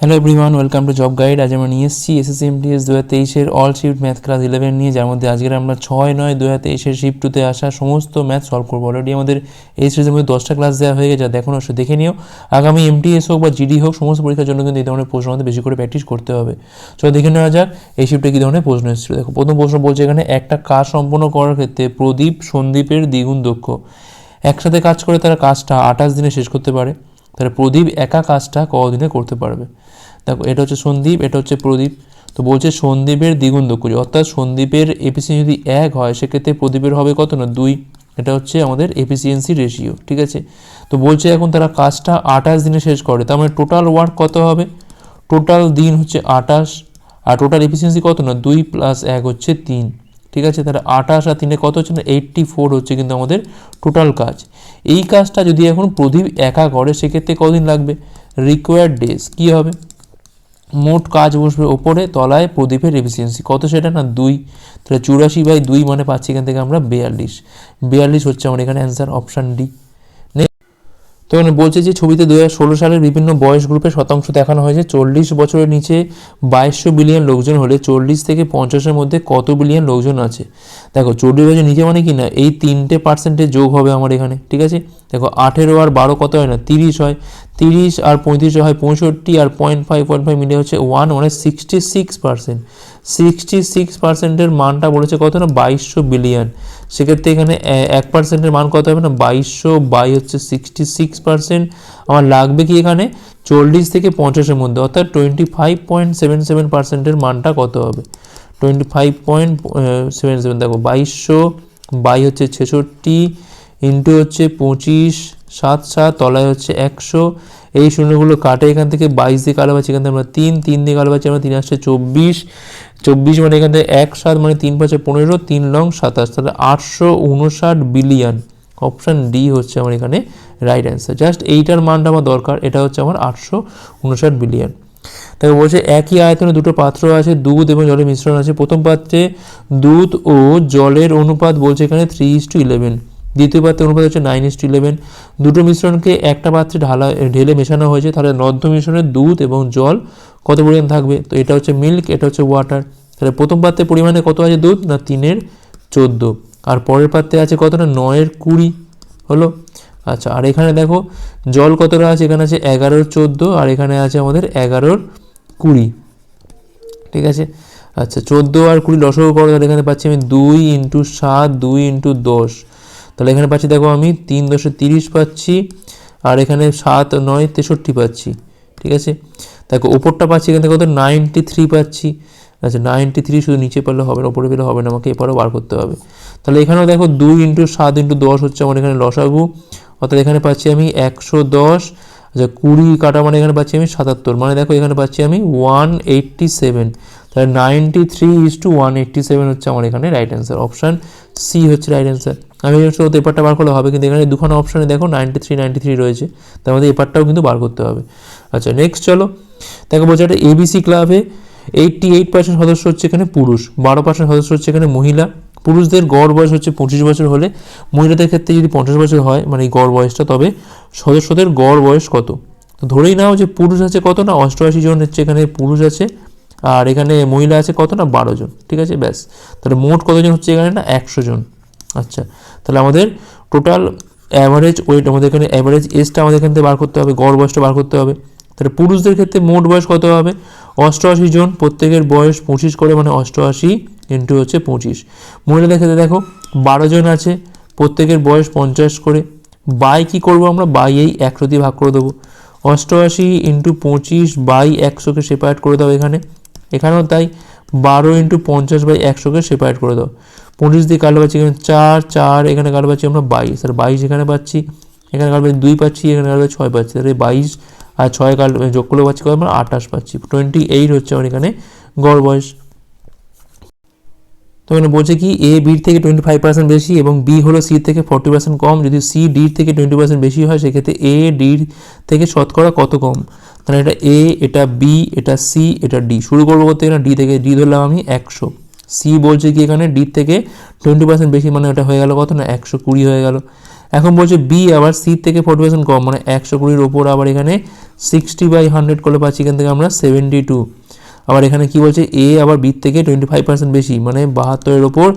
Hello everyone welcome to job guide আজ আমরা নিয়ে এসেছি এসএসসি এমটিএস দু হাজার তেইশের all shift math class eleven নিয়ে, যার মধ্যে আজকের আমরা ছয় নয় দু হাজার তেইশের শিফট টুতে আসা সমস্ত ম্যাথ সলভ করব। অলরেডি আমাদের এই সিরিজের মধ্যে দশটা ক্লাস দেওয়া হয়ে গেছে, যা দেখুন অবশ্যই দেখে নিও। আগামী এমটিএস হোক বা জিডি হোক, সমস্ত পরীক্ষার জন্য কিন্তু এই ধরনের প্রশ্ন আমাদের বেশি করে প্র্যাকটিস করতে হবে। চলো দেখে নেওয়া যাক, এই শিফটে কী ধরনের প্রশ্ন এসেছিল। দেখো, প্রথম প্রশ্ন বলছে এখানে, একটা কাজ সম্পন্ন করার ক্ষেত্রে প্রদীপ সন্দীপের দ্বিগুণ দক্ষ। একসাথে কাজ করে তারা কাজটা আঠাশ দিনে শেষ করতে পারে। তাহলে প্রদীপ একা কাজটা কদিনে করতে পারবে? দেখো এটা হচ্ছে সন্দীপ, এটা হচ্ছে প্রদীপ। তো বলছে সন্দীপের দ্বিগুণ দক্ষ অর্থাৎ সন্দীপের এফিসিয়েন্সি যদি এক হয়, সেক্ষেত্রে প্রদীপের হবে কত না? দুই। এটা হচ্ছে আমাদের এফিসিয়েন্সি রেশিও ঠিক আছে? তো বলছে এখন তারা কাজটা আঠাশ দিনে শেষ করে। তার মানে টোটাল ওয়ার্ক কত হবে? টোটাল দিন হচ্ছে আঠাশ। আর টোটাল এফিসিয়েন্সি কত না? দুই প্লাস এক হচ্ছে তিন। ঠিক আছে? তাহলে আঠাশ আর তিনে কত হচ্ছে না? এইট্টি ফোর হচ্ছে কিন্তু আমাদের টোটাল কাজ। এই কাজটা যদি এখন প্রদীপ একা করে, সেক্ষেত্রে কদিন লাগবে? রিকোয়ার্ড ডেজ কী হবে? মোট কাজ বসবে ওপরে, তলায়, প্রদীপের এফিসিয়েন্সি কত সেটা না? দুই। তাহলে চুরাশি বাই দুই মানে পাচ্ছি এখান থেকে আমরা বিয়াল্লিশ। বিয়াল্লিশ হচ্ছে আমার এখানে অ্যান্সার অপশান ডি তো এখানে বলছে যে ছবিতে দু ষোলো সালের বিভিন্ন বয়স গ্রুপের শতাংশ দেখানো হয়েছে। চল্লিশ বছরের নিচে বাইশশো বিলিয়ন লোকজন হলে চল্লিশ থেকে পঞ্চাশের মধ্যে কত বিলিয়ন লোকজন আছে? দেখো, চল্লিশ বছর নিচে মানে কি না? এই তিনটে পার্সেন্টে যোগ হবে আমার এখানে, ঠিক আছে? দেখো আঠেরো আর বারো কত হয় না? তিরিশ হয়। তিরিশ আর পঁয়ত্রিশ হয় পঁয়ষট্টি আর পয়েন্ট ফাইভ পয়েন্ট ফাইভ মিলে হচ্ছে ওয়ান মানে sixty six percent sixty six পার্সেন্টের মানটা বলেছে কত না? বাইশশো বিলিয়ন সেক্ষেত্রে এখানে এক পার্সেন্টের মান কত হবে না? বাইশশো বাই হচ্ছে সিক্সটি সিক্স পার্সেন্ট আমার লাগবে কি এখানে? চল্লিশ থেকে পঞ্চাশের মধ্যে। অর্থাৎ twenty five point seven seven পার্সেন্টের মানটা কত হবে? Twenty five point seven seven দেখো, বাইশশো বাই হচ্ছে ছেষট্টি। ইন্টু হচ্ছে পঁচিশ, সাত সাত, তলায় হচ্ছে একশো। এই শূন্যগুলো কাটে এখান থেকে বাইশ দিয়ে কালো পাচ্ছি এখান থেকে আমরা তিন তিন দিয়ে কালো পাচ্ছি আমরা তিন, আসছে চব্বিশ। চব্বিশ মানে এখান থেকে এক, সাত মানে তিন, পাঁচে পনেরো, তিন, লং, সাতাশ। তাহলে আটশো উনষাট বিলিয়ন। অপশান ডি হচ্ছে আমার এখানে রাইট অ্যান্সার। জাস্ট এইটার মানটা আমার দরকার, এটা হচ্ছে আমার আটশো উনষাট বিলিয়ন। তাই বলছে একই আয়তনে দুটো পাত্র আছে, দুধ এবং জলের মিশ্রণ আছে। প্রথম পাত্রে দুধ ও জলের অনুপাত বলছে এখানে থ্রি ইস টু ইলেভেন দ্বিতীয় পাত্রের অনুপাত হচ্ছে নাইন ইস টু ইলেভেন দুটো মিশ্রণকে একটা পাত্রে ঢালা ঢেলে মেশানো হয়েছে, তাহলে নদ্য মিশ্রণে দুধ এবং জল কত পরিমাণ থাকবে? তো এটা হচ্ছে মিল্ক এটা হচ্ছে ওয়াটার তাহলে প্রথম পাত্রের পরিমাণে কত আছে দুধ? না, তিনের চোদ্দ। আর পরের পাত্রে আছে কত না নয়ের কুড়ি। হলো? আচ্ছা আর এখানে দেখো, জল কতটা আছে? এখানে আছে এগারোর চোদ্দ, আর এখানে আছে আমাদের এগারোর কুড়ি। ঠিক আছে? আচ্ছা চোদ্দ আর কুড়ি লসগু করো, তাহলে এখানে পাচ্ছি আমি দুই ইন্টু সাত, দুই ইন্টু দশ। তাহলে এখানে পাচ্ছি, দেখো আমি তিন দশে তিরিশ পাচ্ছি, আর এখানে সাত, নয়, তেষট্টি পাচ্ছি, ঠিক আছে? দেখো ওপরটা পাচ্ছি এখান থেকে কত নাইনটি থ্রি পাচ্ছি আচ্ছা নাইনটি থ্রি শুধু নিচে পেলে হবে না ওপরে পেলে হবে না, আমাকে এপারেও বার করতে হবে। তাহলে এখানেও দেখো দুই ইন্টু সাত ইন্টু দশ হচ্ছে আমার এখানে লসাগু, অর্থাৎ এখানে পাচ্ছি আমি একশো দশ আচ্ছা কুড়ি কাটা মানে এখানে পাচ্ছি আমি সাতাত্তর মানে দেখো এখানে পাচ্ছি আমি ওয়ান এইট্টি সেভেন তাহলে ninety three is two one eighty seven হচ্ছে আমার এখানে রাইট অ্যান্সার অপশান সি হচ্ছে রাইট অ্যান্সার আমি শুধু এপারটা বার করলে হবে, কিন্তু এখানে দুখানা অপশানে দেখো নাইনটি থ্রি নাইনটি থ্রি রয়েছে। তার মধ্যে এপারটাও কিন্তু বার করতে হবে। আচ্ছা নেক্সট চলো। দেখো, বলছে একটা এবিসি ক্লাবে এইটটি এইট পার্সেন্ট সদস্য হচ্ছে এখানে পুরুষ, বারো পার্সেন্ট সদস্য হচ্ছে এখানে মহিলা। পুরুষদের গড় বয়স হচ্ছে পঁচিশ বছর হলে, মহিলাদের ক্ষেত্রে যদি পঞ্চাশ বছর হয় মানে এই গড় বয়সটা, তবে সদস্যদের গড় বয়স কত? তো ধরেই নাও যে পুরুষ আছে কত না, অষ্টআশি জন হচ্ছে এখানে পুরুষ আছে, আর এখানে মহিলা আছে কত না, বারো জন। ঠিক আছে, ব্যাস। তাহলে মোট কতজন হচ্ছে এখানে না, একশো জন। আচ্ছা তাহলে আমাদের টোটাল অ্যাভারেজ ওয়েট আমাদের এখানে অ্যাভারেজ এজটা আমাদের এখান থেকে বার করতে হবে, গড় বয়সটা বার করতে হবে। তাহলে পুরুষদের ক্ষেত্রে মোট বয়স কত হবে? অষ্টআশি জন, প্রত্যেকের বয়স পঁচিশ করে মানে অষ্টআশি ইন্টু হচ্ছে পঁচিশ। মহিলাদের ক্ষেত্রে দেখো, বারো জন আছে, প্রত্যেকের বয়স পঞ্চাশ করে। বাই কি করব আমরা? বাই এই একশো দিয়ে ভাগ করে দেবো। অষ্টআশি ইন্টু পঁচিশ বাই একশোকে সেপারেট করে দাও এখানে। এখানেও তাই, বারো ইন্টু পঞ্চাশ বাই একশোকে সেপারেট করে দাও। পঁচিশ দিয়ে কালো পাচ্ছি এখানে চার চার, এখানে কালো পাচ্ছি আমরা বাইশ। আর বাইশ এখানে পাচ্ছি এখানে পাচ্ছি দুই পাচ্ছি, এখানে পাচ্ছি ছয় পাচ্ছি। তাহলে বাইশ আর ছয় কাল যোগ করলে পাচ্ছি কত? আমরা আঠাশ পাচ্ছি। টোয়েন্টি এইট হচ্ছে আমার এখানে গড় বয়স। তো এখানে বলছে কি এ বির থেকে টোয়েন্টি ফাইভ পার্সেন্ট বেশি এবং বি হলো সি থেকে ফর্টি পার্সেন্ট কম। যদি সি ডির থেকে টোয়েন্টি পার্সেন্ট বেশি হয়, সেক্ষেত্রে এ ডির থেকে শতকরা কত কম? তাহলে এটা এ এটা বি এটা সি এটা ডি শুরু করব করতে এখানে ডি থেকে ডি ধরলাম আমি একশো। সি বলছে কি এখানে? ডি থেকে টোয়েন্টি পার্সেন্ট বেশি মানে ওটা হয়ে গেল কত না? একশো কুড়ি হয়ে গেল। এখন বলছে বি আবার সি থেকে ফোর্টি পার্সেন্ট কম মানে একশো কুড়ির ওপর আবার এখানে সিক্সটি বাই হান্ড্রেড করলে পাচ্ছি, এখান থেকে আমরা সেভেন্টি টু আবার এখানে কি বলছে? এ আবার বি থেকে টোয়েন্টি ফাইভ পার্সেন্ট বেশি মানে বাহাত্তরের ওপর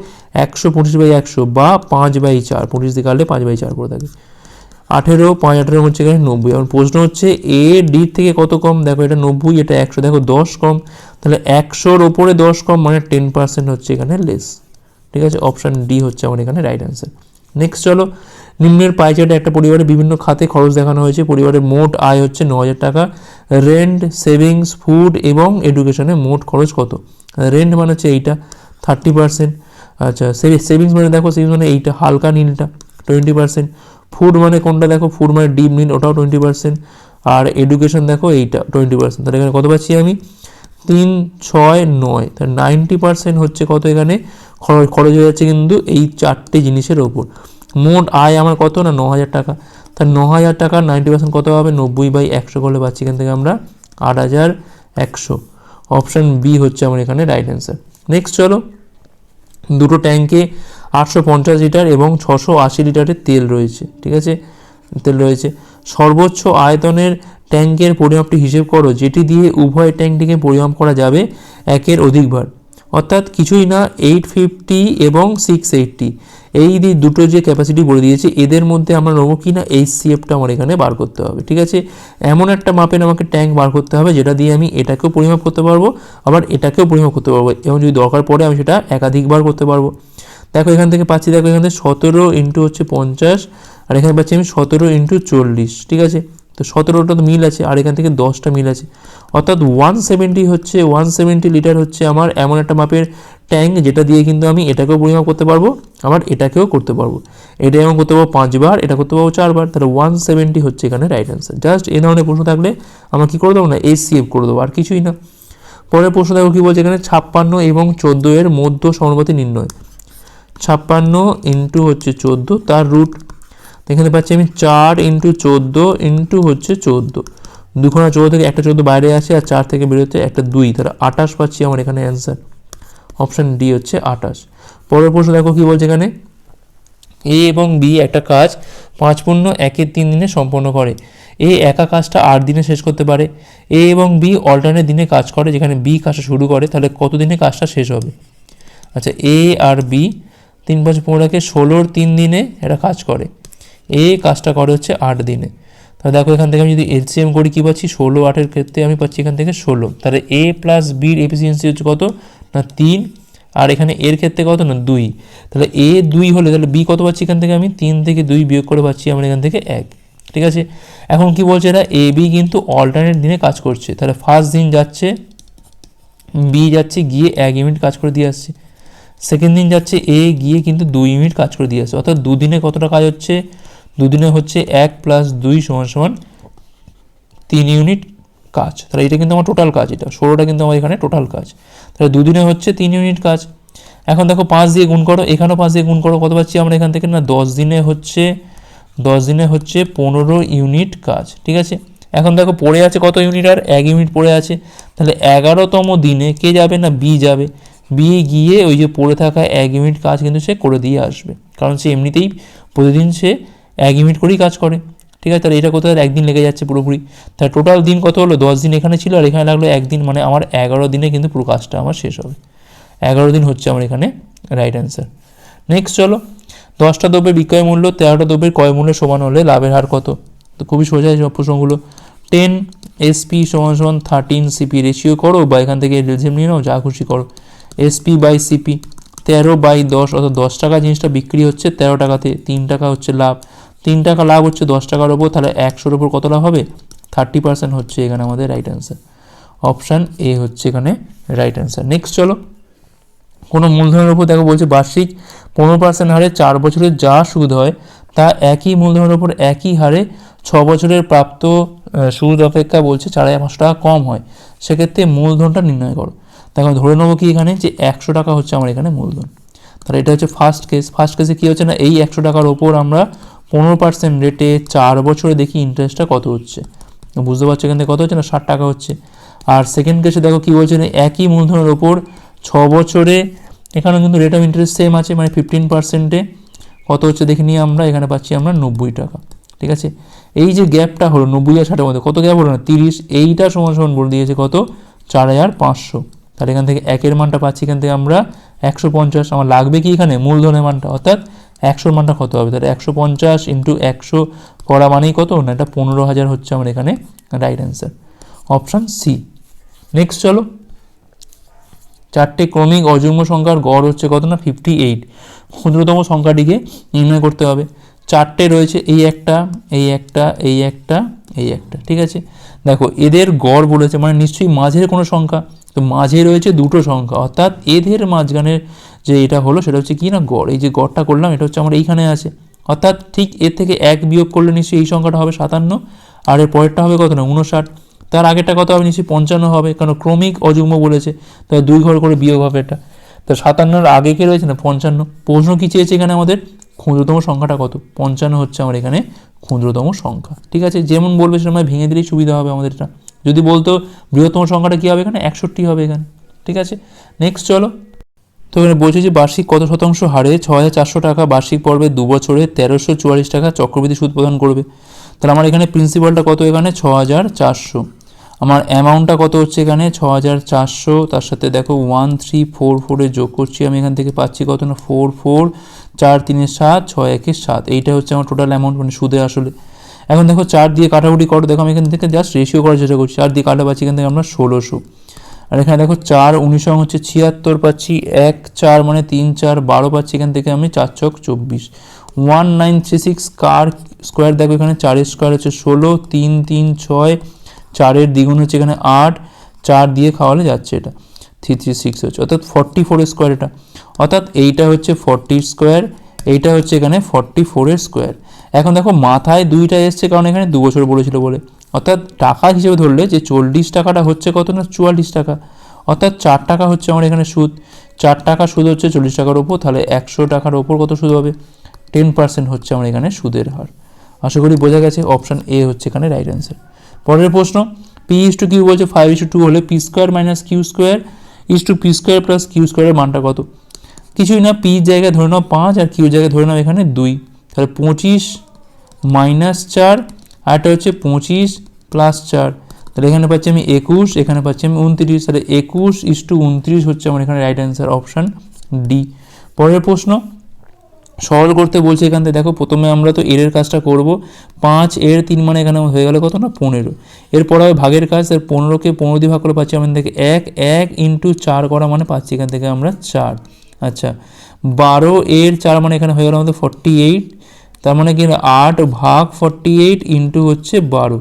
একশো পঁচিশ বাই একশো বা পাঁচ বাই চার, পঁচিশ দিয়ে কাটলে পাঁচ বাই চার করে থাকে। আঠেরো, পাঁচ আঠেরো হচ্ছে এখানে নব্বই। এখন প্রশ্ন হচ্ছে এ ডি থেকে কত কম? দেখো এটা নব্বই, এটা একশো, দেখো দশ কম। তাহলে একশোর ওপরে দশ কম মানে টেন পার্সেন্ট হচ্ছে এখানে লেস ঠিক আছে? অপশান ডি হচ্ছে আমার এখানে রাইট অ্যান্সার নেক্সট চলো। নিম্নের পাই চার্টে একটা পরিবারের বিভিন্ন খাতে খরচ দেখানো হয়েছে। পরিবারের মোট আয় হচ্ছে ন হাজার টাকা। রেন্ট সেভিংস ফুড এবং এডুকেশনে মোট খরচ কত? রেন্ট মানে হচ্ছে এইটা থার্টি পার্সেন্ট আচ্ছা সেভিংস মানে দেখো সেভিংস মানে এইটা, হালকা নীলটা টোয়েন্টি পার্সেন্ট ফুড মানে কোনটা দেখো? ফুড মানে ডিপ নীল ওটাও টোয়েন্টি পার্সেন্ট আর এডুকেশন দেখো এইটা টোয়েন্টি পার্সেন্ট তাহলে এখানে কত পাচ্ছি আমি? তিন, ছয়, নয়। তাহলে নাইনটি পার্সেন্ট হচ্ছে কত এখানে? খরচ খরচ হয়ে যাচ্ছে কিন্তু এই চারটে জিনিসের ওপর। মোট আয় আমার কত না? ন হাজার টাকা। তাহলে ন হাজার টাকা নাইনটি পার্সেন্ট কত হবে? নব্বই বাই একশো করলে পাচ্ছি এখান থেকে আমরা আট হাজার একশো। অপশান বি হচ্ছে আমার এখানে রাইট অ্যান্সার নেক্সট চলো। দুটো ট্যাঙ্কে আটশো পঞ্চাশ লিটার এবং ছশো আশি লিটারের তেল রয়েছে, ঠিক আছে? তেল রয়েছে। সর্বোচ্চ আয়তনের ট্যাঙ্কের পরিমাপটি হিসেব করো, যেটি দিয়ে উভয় ট্যাঙ্কটিকে পরিমাপ করা যাবে একের অধিকবার অর্থাৎ কিছুই না এইট ফিফটি এবং সিক্স এইটটি এই দিয়ে দুটো যে ক্যাপাসিটি বলে দিয়েছে, এদের মধ্যে আমরা নেব কি না এই সিএফটা আমার এখানে বার করতে হবে, ঠিক আছে? এমন একটা মাপের আমাকে ট্যাঙ্ক বার করতে হবে, যেটা দিয়ে আমি এটাকেও পরিমাপ করতে পারব, আবার এটাকেও পরিমাপ করতে পারব, এবং যদি দরকার পড়ে আমি সেটা একাধিকবার করতে পারব। দেখো এখান থেকে পাচ্ছি, দেখো এখান থেকে সতেরো ইন্টু হচ্ছে পঞ্চাশ, আর এখানে পাচ্ছি আমি সতেরো ইন্টু চল্লিশ, ঠিক আছে? তো সতেরোটা তো মিল আছে, আর এখান থেকে দশটা মিল আছে। অর্থাৎ ওয়ান সেভেন্টি হচ্ছে ওয়ান সেভেন্টি লিটার হচ্ছে আমার এমন একটা মাপের ট্যাঙ্ক যেটা দিয়ে কিন্তু আমি এটাকেও পরিমাপ করতে পারব, আবার এটাকেও করতে পারব। এটা এমন করতে পারব পাঁচবার, এটা করতে পারব চারবার, তাহলে ওয়ান সেভেন্টি হচ্ছে এখানে রাইট অ্যান্সার জাস্ট এ ধরনের প্রশ্ন থাকলে আমরা কী করে দেবো না এই সিএফ করে দেবো, আর কিছুই না। পরের প্রশ্ন দেখো কী বলছে এখানে, ছাপ্পান্ন এবং চোদ্দ এর মধ্য সমানুপাতি নির্ণয়। ছাপ্পান্ন ইন্টু হচ্ছে চোদ্দ, তার রুট এখানে পাচ্ছি আমি চার ইন্টু চোদ্দ ইন্টু হচ্ছে চোদ্দ। দুখানা চোদ্দ থেকে একটা চোদ্দ বাইরে আছে আর চার থেকে বেরোতে একটা দুই, তাহলে আঠাশ পাচ্ছি আমার এখানে অ্যান্সার অপশান ডি হচ্ছে আঠাশ পরের প্রশ্ন দেখো কী বলছে এখানে? এ এবং বি একটা কাজ পাঁচ পূর্ণ একের তিন দিনে সম্পন্ন করে। এ একা কাজটা আট দিনে শেষ করতে পারে। এ এবং বি অল্টারনেট দিনে কাজ করে, যেখানে বি কাজটা শুরু করে, তাহলে কত দিনে কাজটা শেষ হবে? আচ্ছা এ আর বি তিন পাঁচ পনেরোকে ষোলোর তিন দিনে এটা কাজ করে। এ কাজটা করে হচ্ছে আট দিনে। তাহলে দেখো, এখান থেকে আমি যদি এলসিএম করি, কী পাচ্ছি? ষোলো, আটের ক্ষেত্রে আমি পাচ্ছি এখান থেকে ষোলো। তাহলে এ প্লাস বির এফিসিয়েন্সি হচ্ছে কত? না, তিন। আর এখানে এর ক্ষেত্রে কত? না, দুই। তাহলে এ দুই হলে, তাহলে বি কত পাচ্ছি এখান থেকে আমি? তিন থেকে দুই বিয়োগ করে পাচ্ছি আমরা এখান থেকে এক। ঠিক আছে? এখন কি বলছে এরা? এ বি কিন্তু অল্টারনেট দিনে কাজ করছে। তাহলে ফার্স্ট দিন যাচ্ছে বি যাচ্ছে, গিয়ে এক ইউনিট কাজ করে দিয়ে আসছে। সেকেন্ড দিন যাচ্ছে এ গিয়ে কিন্তু দুই ইউনিট কাজ করে দিয়ে আসছে অর্থাৎ দুদিনে কতটা কাজ হচ্ছে? দুদিনে হচ্ছে এক প্লাস দুই সমান সমান তিন ইউনিট কাজ। তাহলে এটা কিন্তু আমার টোটাল কাজ এটা। ষোলোটা কিন্তু আমার এখানে টোটাল কাজ। তাহলে দুদিনে হচ্ছে তিন ইউনিট কাজ। এখন দেখো পাঁচ দিয়ে গুণ করো। এখানেও পাঁচ দিয়ে গুণ করো। কত পাচ্ছি আমরা এখান থেকে? না, দশ দিনে হচ্ছে, দশ দিনে হচ্ছে পনেরো ইউনিট কাজ। ঠিক আছে? এখন দেখো, পড়ে আছে কত ইউনিট আর এক ইউনিট পড়ে আছে। তাহলে এগারোতম দিনে কে যাবে? না বি যাবে। বি গিয়ে ওই যে পড়ে থাকা এক ইউনিট কাজ কিন্তু সে করে দিয়ে আসবে। কারণ সে এমনিতেই প্রতিদিন সে এক ইউনিট করেই কাজ করে। ঠিক আছে, তাহলে এটা কোথায় একদিন লেগে যাচ্ছে পুরোপুরি? তাহলে টোটাল দিন কত হলো? দশ দিন এখানে ছিল আর এখানে লাগল একদিন মানে আমার এগারো দিনে কিন্তু পুরো কাজটা আমার শেষ হবে। এগারো দিন হচ্ছে আমার এখানে রাইট অ্যান্সার নেক্সট চলো, দশটা দ্রব্যের বিক্রয় মূল্য, তেরোটা দ্রব্যের ক্রয় মূল্য সমান হলে লাভের হার কত? তো খুবই সোজা সব প্রশ্নগুলো টেন এসপি সমান সমান থার্টিন সিপি রেশিও করো বা এখান থেকে রেজিম নিয়ে নাও, যা খুশি করো। এসপি বাই সিপি তেরো বাই দশ, অর্থাৎ দশ টাকা জিনিসটা বিক্রি হচ্ছে, তেরো টাকাতে তিন টাকা হচ্ছে লাভ। তিন টাকা লাভ হচ্ছে দশ টাকার ওপর, তাহলে একশোর ওপর কত লাভ হবে? থার্টি পার্সেন্ট হচ্ছে এখানে আমাদের রাইট অ্যান্সার অপশান এ হচ্ছে এখানে রাইট অ্যান্সার নেক্সট চলো। কোনো মূলধনের উপর দেখো বলছে, বার্ষিক পনেরো পার্সেন্ট হারে চার বছরের যা সুদ হয়, তা একই মূলধনের উপর একই হারে ছ বছরের প্রাপ্ত সুদ অপেক্ষা বলছে চার হাজার পাঁচশো টাকা কম হয়। সেক্ষেত্রে মূলধনটা নির্ণয় করো। দেখো ধরে নেব কি এখানে? যে একশো টাকা হচ্ছে আমার এখানে মূলধন। তাহলে এটা হচ্ছে ফার্স্ট কেস ফার্স্ট কেসে কী হচ্ছে না? এই একশো টাকার ওপর আমরা পনেরো পার্সেন্ট রেটে চার বছরে দেখি ইন্টারেস্টটা কত হচ্ছে। বুঝতে পারছ এখান থেকে কত হচ্ছে না? ষাট টাকা হচ্ছে। আর সেকেন্ড কেসে দেখো কী বলছে না? একই মূলধনের ওপর ছ বছরে এখানেও কিন্তু রেট অফ ইন্টারেস্ট সেম আছে মানে ফিফটিন পার্সেন্টে কত হচ্ছে দেখে নিয়ে আমরা এখানে পাচ্ছি আমরা নব্বই টাকা। ঠিক আছে? এই যে গ্যাপটা হলো নব্বই আর ষাটের মধ্যে, কত গ্যাপ হলো না? তিরিশ। এইটা সমান সমান বলে দিয়েছে কত? চার হাজার পাঁচশো। তাহলে এখান থেকে একের মানটা পাচ্ছি, এখান থেকে আমরা একশো পঞ্চাশ, আমার লাগবে কি এখানে? মূলধনের মানটা, অর্থাৎ একশোর মানটা কত হবে? তাহলে একশো পঞ্চাশ ইন্টু একশো করা মানেই কত? না, এটা পনেরো হাজার হচ্ছে আমার এখানে right answer option C next চলো। চারটে ক্রমিক অযুগ্ম সংখ্যার গড় হচ্ছে কত না? ফিফটি এইট ক্ষুদ্রতম সংখ্যাটিকে নির্ণয় করতে হবে। চারটে রয়েছে, এই একটা এই একটা এই একটা এই একটা, ঠিক আছে? দেখো, এদের গড় বলেছে মানে নিশ্চয়ই মাঝের কোনো সংখ্যা। তো মাঝে রয়েছে দুটো সংখ্যা, অর্থাৎ এদের মাঝখানের যে এটা হলো সেটা হচ্ছে কি না গড়? এই যে গড়টা করলাম, এটা হচ্ছে আমার এইখানে আছে। অর্থাৎ ঠিক এর থেকে এক বিয়োগ করলে নিশ্চয়ই এই সংখ্যাটা হবে সাতান্ন, আর এর পরেরটা হবে কত না উনষাট তার আগেরটা কত হবে? নিশ্চয়ই পঞ্চান্ন হবে, কারণ ক্রমিক অযুগ্ম বলেছে তাই দুই ঘর করে বিয়োগ হবে এটা। তো সাতান্নর আগে কে রয়েছে না? পঞ্চান্ন। প্রশ্ন কী চেয়েছে এখানে আমাদের? ক্ষুদ্রতম সংখ্যাটা কত? পঞ্চান্ন হচ্ছে আমার এখানে ক্ষুদ্রতম সংখ্যা। ঠিক আছে? যেমন বলবে সেরকম ভেঙে দিলেই সুবিধা হবে আমাদের এটা। যদি বলতো বৃহত্তম সংখ্যাটা কী হবে এখানে? একষট্টি হবে এখানে। ঠিক আছে? নেক্সট চলো। তো এখানে বলছে যে বার্ষিক কত শতাংশ হারে ছ হাজার চারশো টাকা বার্ষিক পর্বে দু বছরে তেরোশো চুয়াল্লিশ টাকা চক্রবৃদ্ধি সুদ প্রদান করবে। তাহলে আমার এখানে প্রিন্সিপালটা কত এখানে? ছ হাজার চারশো। আমার অ্যামাউন্টটা কত হচ্ছে এখানে? ছ হাজার চারশো। তার সাথে দেখো ওয়ান থ্রি ফোর ফোরে যোগ করছি, আমি এখান থেকে পাচ্ছি কত না? ফোর ফোর চার তিনে সাত, ছয় একে সাত। এইটা হচ্ছে আমার টোটাল অ্যামাউন্ট মানে সুদে আসলে। এখন দেখো চার দিয়ে কাটাকুটি করো, দেখো আমি এখান থেকে জাস্ট রেশিও করার চেষ্টা করছি, চার দিয়ে কাটা পাচ্ছি এখান থেকে আমরা ষোলোশো। আর এখানে দেখো চার উনিশশো হচ্ছে ছিয়াত্তর পাচ্ছি, এক চার মানে তিন চার বারো পাচ্ছি এখান থেকে আমি চার ছক চব্বিশ। ওয়ান নাইন থ্রি সিক্স কার স্কোয়ার দেখো এখানে চারের স্কোয়ার হচ্ছে ষোলো, তিন তিন ছয়, চারের দ্বিগুণ হচ্ছে এখানে আট, চার দিয়ে খাওয়ালে যাচ্ছে এটা। থ্রি থ্রি সিক্স হচ্ছে, অর্থাৎ ফর্টি ফোরের স্কোয়ার এটা। অর্থাৎ এইটা হচ্ছে ফর্টি স্কোয়ার, এইটা হচ্ছে এখানে ফর্টি ফোরের স্কোয়ার। এখন দেখো মাথায় দুইটা এসছে, কারণ এখানে দু বছর বলেছিল বলে। অর্থাৎ টাকা হিসেবে ধরলে যে চল্লিশ টাকাটা হচ্ছে কত না? চুয়াল্লিশ টাকা। অর্থাৎ চার টাকা হচ্ছে আমার এখানে সুদ। চার টাকা সুদ হচ্ছে চল্লিশ টাকার ওপর, তাহলে একশো টাকার ওপর কত সুদ হবে? টেন পার্সেন্ট হচ্ছে আমার এখানে সুদের হার। আশা করি বোঝা গেছে, অপশান এ হচ্ছে এখানে রাইট অ্যান্সার পরের প্রশ্ন পি ইস টু কিউ বলছে ফাইভ ইস টু টু হলে P square minus Q square is two P square plus Q স্কোয়ারের মানটা কত? কিছুই না পি জায়গায় ধরে নাও পাঁচ আর কিউ জায়গায় ধরে নাও এখানে দুই। তাহলে পঁচিশ মাইনাস চার আরটা হচ্ছে পঁচিশ প্লাস চার। তাহলে এখানে পাচ্ছি আমি একুশ, এখানে পাচ্ছি আমি উনত্রিশ। তাহলে একুশ ইস টু উনত্রিশ হচ্ছে আমার এখানে রাইট অ্যান্সার অপশান ডি পরের প্রশ্ন, সরল করতে বলছে এখান থেকে, দেখো প্রথমে আমরা তো এর কাজটা করব। পাঁচ এর তিন মানে এখানে হয়ে গেল কত না? পনেরো। এরপর হবে ভাগের কাজ এর পনেরোকে পনেরো দিয়ে ভাগ করে পাচ্ছি আমাদের থেকে এক এক ইন্টু চার করা মানে পাচ্ছি এখান থেকে আমরা চার। আচ্ছা বারো এর চার মানে এখানে হয়ে গেল আমাদের ফর্টি এইট তার মানে কি আট ভাগ ফর্টি এইট ইন্টু হচ্ছে বারো।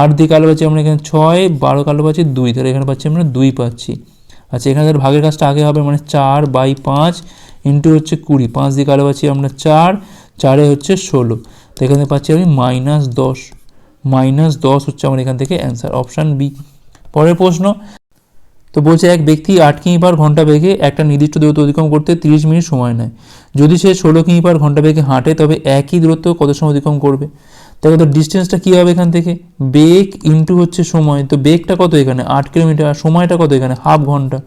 আট দিয়ে কালো পাচ্ছি আমরা এখানে ছয়, বারো কালো পাচ্ছি দুই, তাহলে এখানে পাচ্ছি আমরা দুই পাচ্ছি। আচ্ছা এখানে তাহলে ভাগের কাজটা আগে হবে মানে চার বাই পাঁচ ইন্টু হচ্ছে কুড়ি। পাঁচ দিয়ে কালো পাচ্ছি আমরা চার, চারে হচ্ছে ষোলো। তো এখানে পাচ্ছি আমি মাইনাস দশ। মাইনাস দশ হচ্ছে আমার এখান থেকে অ্যান্সার অপশান বি পরের প্রশ্ন তো বলছে এক ব্যক্তি আট কিমি পার ঘণ্টা বেগে একটা নির্দিষ্ট দূরত্ব অতিক্রম করতে তিরিশ মিনিট সময় নেয়। যদি সে ষোলো কিমি পার ঘণ্টা বেগে হাঁটে, তবে একই দূরত্ব কত সময় অতিক্রম করবে? তাহলে তো ডিস্টেন্সটা কী হবে এখান থেকে? বেগ ইন্টু হচ্ছে সময়। তো বেগটা কত এখানে? আট কিলোমিটার। সময়টা কত এখানে? হাফ ঘণ্টা।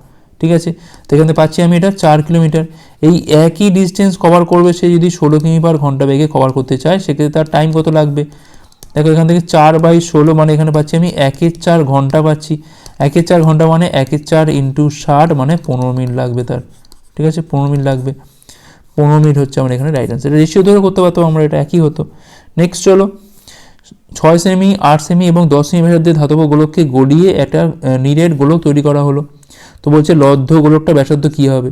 ঠিক আছে? তো এখান থেকে পাচ্ছি আমি এটা চার কিলোমিটার। এই একই ডিস্টেন্স কভার করবে সে যদি ষোলো কিমি পার ঘণ্টা বেগে কভার করতে চায়, সেক্ষেত্রে তার টাইম কত লাগবে? দেখো এখান থেকে চার বাই ষোলো মানে এখানে পাচ্ছি আমি একের চার ঘণ্টা পাচ্ছি। একের চার ঘণ্টা মানে একের চার ইন্টু ষাট মানে পনেরো মিনিট লাগবে তার। ঠিক আছে? পনেরো মিনিট লাগবে। পনেরো মিনিট হচ্ছে আমার এখানে রাইট আনসার রেশিও ধরে করতে পারতাম আমরা, এটা একই হতো। নেক্সট চলো। ছয় সেমি আট সেমি এবং দশ সেমি ব্যাসার্ধে ধাতব গোলককে গড়িয়ে একটা নিরেট গোলক তৈরি করা হলো। তো বলছে লব্ধ গোলকটা ব্যাসার্ধ কী হবে?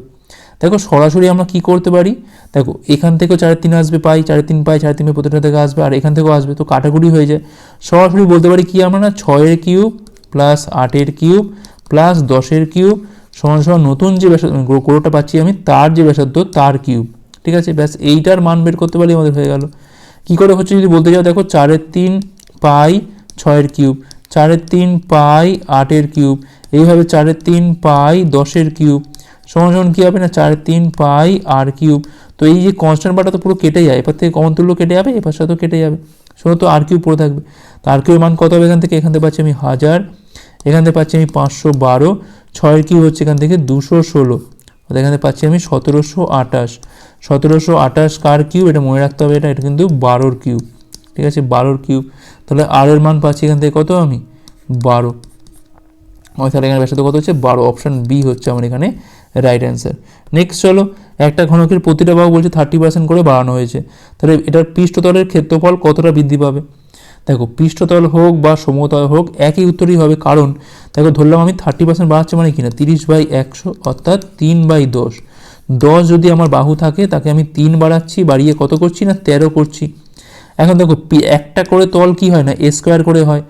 দেখো, সরাসরি আমরা কি করতে পারি? দেখো, এখান থেকেও চারের তিন আসবে পাই চারের তিন পাই চারের তিন প্রতিটা থেকে আসবে, আর এখান থেকেও আসবে। তো কাটাকুটি হয়ে যায়। সরাসরি বলতে পারি কি আমরা? না ছয়ের কিউব প্লাস আটের কিউব প্লাস দশের কিউব সমান সমান নতুন যে ব্যাসার্ধ গোলকটা পাচ্ছি আমি, তার যে ব্যাসার্ধ, তার কিউব। ঠিক আছে? ব্যাস এইটার মান বের করতে পারলেই আমাদের হয়ে গেল। কী করে হচ্ছে যদি বলতে যাও, দেখো চারের তিন পাই ছয়ের কিউব চারের তিন পাই আটের কিউব, এইভাবে চারের তিন পাই দশের কিউব, সমান সমান কী হবে না? চারের তিন পাই আর কিউব। তো এই যে কনস্ট্যান্ট বারটা তো পুরো কেটে যায়, এবার থেকে কমন তুললেও কেটে যাবে, এবার সাথেও কেটে যাবে। শুধু তো, আর কিউব পড়ে থাকবে। তো আর কিউবের মান কত হবে এখান থেকে? এখান থেকে পাচ্ছি আমি হাজার। এখান থেকে পাচ্ছি আমি পাঁচশো বারো ছয়ের কিউব হচ্ছে এখান থেকে দুশো ষোলো। এখান পাচ্ছি আমি সতেরোশো আঠাশ। সতেরোশো আঠাশ কার কিউব? এটা মনে রাখতে হবে, এটা এটা কিন্তু বারোর কিউব। ঠিক আছে, বারোর কিউব। তাহলে আর এর মান পাচ্ছি এখান থেকে কত আমি? বারো। তাহলে এখানে ব্যাসার্ধ কত হচ্ছে? বারো। অপশান বি হচ্ছে আমার এখানে রাইট অ্যান্সার নেক্সট চলো, একটা ঘনকের প্রতিটা বাহু বলছে থার্টি পার্সেন্ট করে বাড়ানো হয়েছে। তাহলে এটার পৃষ্ঠতলের ক্ষেত্রফল কতটা বৃদ্ধি পাবে? দেখো, পৃষ্ঠতল হোক বা সমতল হোক, একই উত্তরই হবে। কারণ, দেখো, ধরলাম আমি থার্টি পার্সেন্ট বাড়াচ্ছি মানে কিনা তিরিশ বাই একশো, অর্থাৎ তিন বাই দশ। দশ যদি আমার বাহু থাকে, তাকে আমি তিন বাড়াচ্ছি, বাড়িয়ে কত করছি না? তেরো করছি। এখন দেখো একটা করে তল কি হয় না? এ স্কোয়ার করে হয়।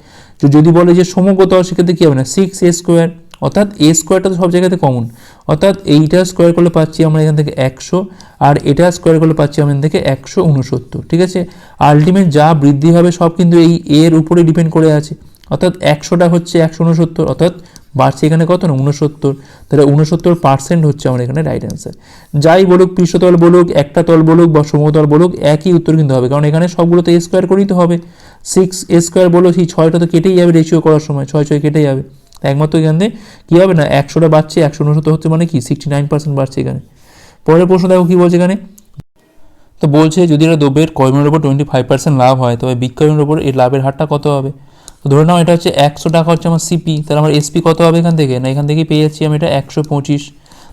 যদি বলে যে সমগ্র তল সেক্ষেত্রে কী হবে না? সিক্স এ স্কোয়ার অর্থাৎ এ স্কোয়ারটা তো সব জায়গাতে কমন অর্থাৎ এইটা স্কোয়ার করলে পাচ্ছি আমরা এখান থেকে একশো, আর এটা স্কোয়ার করলে পাচ্ছি আমরা এখান থেকে একশো উনসত্তর, ঠিক আছে? আলটিমেট যা বৃদ্ধি হবে সব কিন্তু এই এর উপরে ডিপেন্ড করে আছে। অর্থাৎ একশোটা হচ্ছে একশো উনসত্তর, অর্থাৎ বাড়ছে এখানে কত না? উনসত্তর। তাহলে উনসত্তর পার্সেন্ট হচ্ছে আমার এখানে রাইট অ্যান্সার যাই বলুক পৃষ্ঠতল বলুক, একটা তল বলুক বা সমতল বলুক, একই উত্তর কিন্তু হবে। কারণ এখানে সবগুলোতে এ স্কোয়ার করেই তো হবে। সিক্স এ স্কোয়ার বলো সেই ছয়টা তো কেটেই যাবে রেশিও করার সময়, ছয় ছয় কেটে যাবে। একমাত্র এখান থেকে কী হবে না? একশোটা বাড়ছে, একশো উনসত্তর হচ্ছে মানে কি? সিক্সটি নাইন পার্সেন্ট বাড়ছে এখানে। পরের প্রশ্ন দেখো কী বলছে এখানে? তো বলছে যদি এটা দ্রব্যের কর্মের উপর টোয়েন্টি ফাইভ পার্সেন্ট লাভ হয়, তবে বিক্রয়ের উপর এই লাভের হারটা কত হবে? তো ধরে নাও এটা হচ্ছে একশো টাকা হচ্ছে আমার সিপি তাহলে আমার এসপি কত হবে এখান থেকে? না, এখান থেকেই পেয়ে যাচ্ছি আমি এটা একশো পঁচিশ।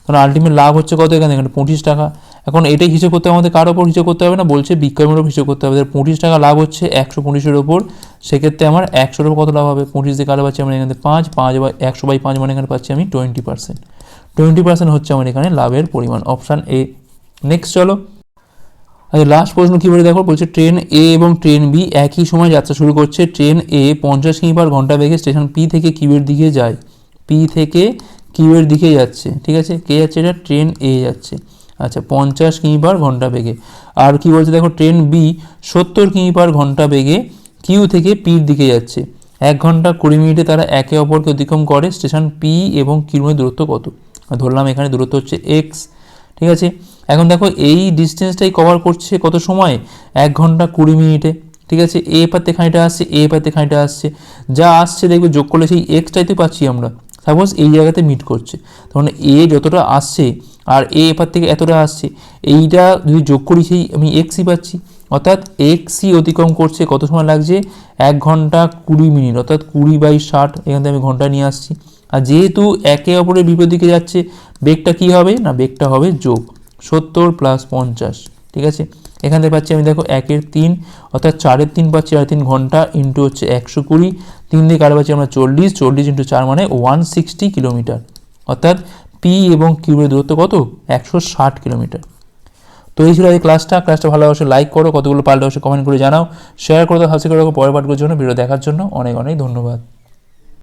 তাহলে আলটিমেট লাভ হচ্ছে কত এখান থেকে? পঁচিশ টাকা। এখন এটাই হিসেব করতে হবে আমাদের কার ওপর হিসেব করতে হবে না, বলছে বিক্রয়ের উপর হিসেব করতে হবে। পঁচিশ টাকা লাভ হচ্ছে একশো পঁচিশের ওপর সেক্ষেত্রে আমার একশোর ওপর কত লাভ হবে? পঁচিশ দিয়ে কারও পাচ্ছি আমরা এখানে পাঁচ পাঁচ বা একশো বাই পাঁচ মানে এখানে পাচ্ছি আমি টোয়েন্টি পার্সেন্ট টোয়েন্টি পার্সেন্ট হচ্ছে আমার এখানে লাভের পরিমাণ। অপশান এ নেক্সট চলো। আচ্ছা লাস্ট প্রশ্ন কী বলে দেখো? বলছে ট্রেন এ এবং ট্রেন বি একই সময় যাত্রা শুরু করছে। ট্রেন এ পঞ্চাশ কিমি পার ঘণ্টা বেগে স্টেশন পি থেকে কিউয়ের দিকে যায়। পি থেকে কিউয়ের দিকে যাচ্ছে। ঠিক আছে? কে যাচ্ছে এটা? ট্রেন এ যাচ্ছে। আচ্ছা পঞ্চাশ কিমি পার ঘণ্টা বেগে। আর কি বলছে দেখো? ট্রেন বি সত্তর কিমি পার ঘণ্টা বেগে কিউ থেকে পির দিকে যাচ্ছে। এক ঘণ্টা কুড়ি মিনিটে তারা একে অপরকে অতিক্রম করে। স্টেশন পি এবং কিউর মধ্যে দূরত্ব কত? ধরলাম এখানে দূরত্ব হচ্ছে এক্স ঠিক আছে? এখন দেখো, এই ডিস্টেন্সটাই কভার করছে কত সময়? এক ঘণ্টা কুড়ি মিনিটে। ঠিক আছে? এ পাতে খানিটা আসছে এ পাতে খানিটা আসছে। যা আসছে, দেখবে যোগ করলে সেই এক্সটাই তো পাচ্ছি আমরা। সাপোজ এই জায়গাতে মিট করছে। তখন এ যতটা আসছে, আর এ এপার থেকে এতটা আসছে, এইটা যদি যোগ করি সেই আমি এক্সই পাচ্ছি। অর্থাৎ এক্সই অতিক্রম করছে কত সময় লাগছে? এক ঘণ্টা কুড়ি মিনিট, অর্থাৎ কুড়ি বাই ষাট, এখান থেকে আমি ঘণ্টা নিয়ে আসছি। আর যেহেতু একে অপরের বিপরীত দিকে যাচ্ছে, বেগটা কি হবে? না, বেগটা হবে যোগ, সত্তর প্লাস পঞ্চাশ, ঠিক আছে? এখান থেকে পাচ্ছি আমি দেখো একের তিন, অর্থাৎ চারের তিন পাচ্ছি আর তিন ঘণ্টা ইন্টু হচ্ছে একশো কুড়ি, তিন দিয়ে কারও পাচ্ছি আমরা চল্লিশ চল্লিশ ইন্টু চার মানে ওয়ান সিক্সটি কিলোমিটার অর্থাৎ পি এবং কিউবের দূরত্ব কত? একশো ষাট কিলোমিটার তো এই ছিল এই ক্লাসটা ক্লাসটা ভালো অবশ্যই লাইক করো, কতগুলো পাল্টে অবশ্যই কমেন্ট করে জানাও। শেয়ার করে দাও হাসি করে রাখো পরের পাঠগুলোর জন্য ভিডিও দেখার জন্য অনেক অনেক ধন্যবাদ।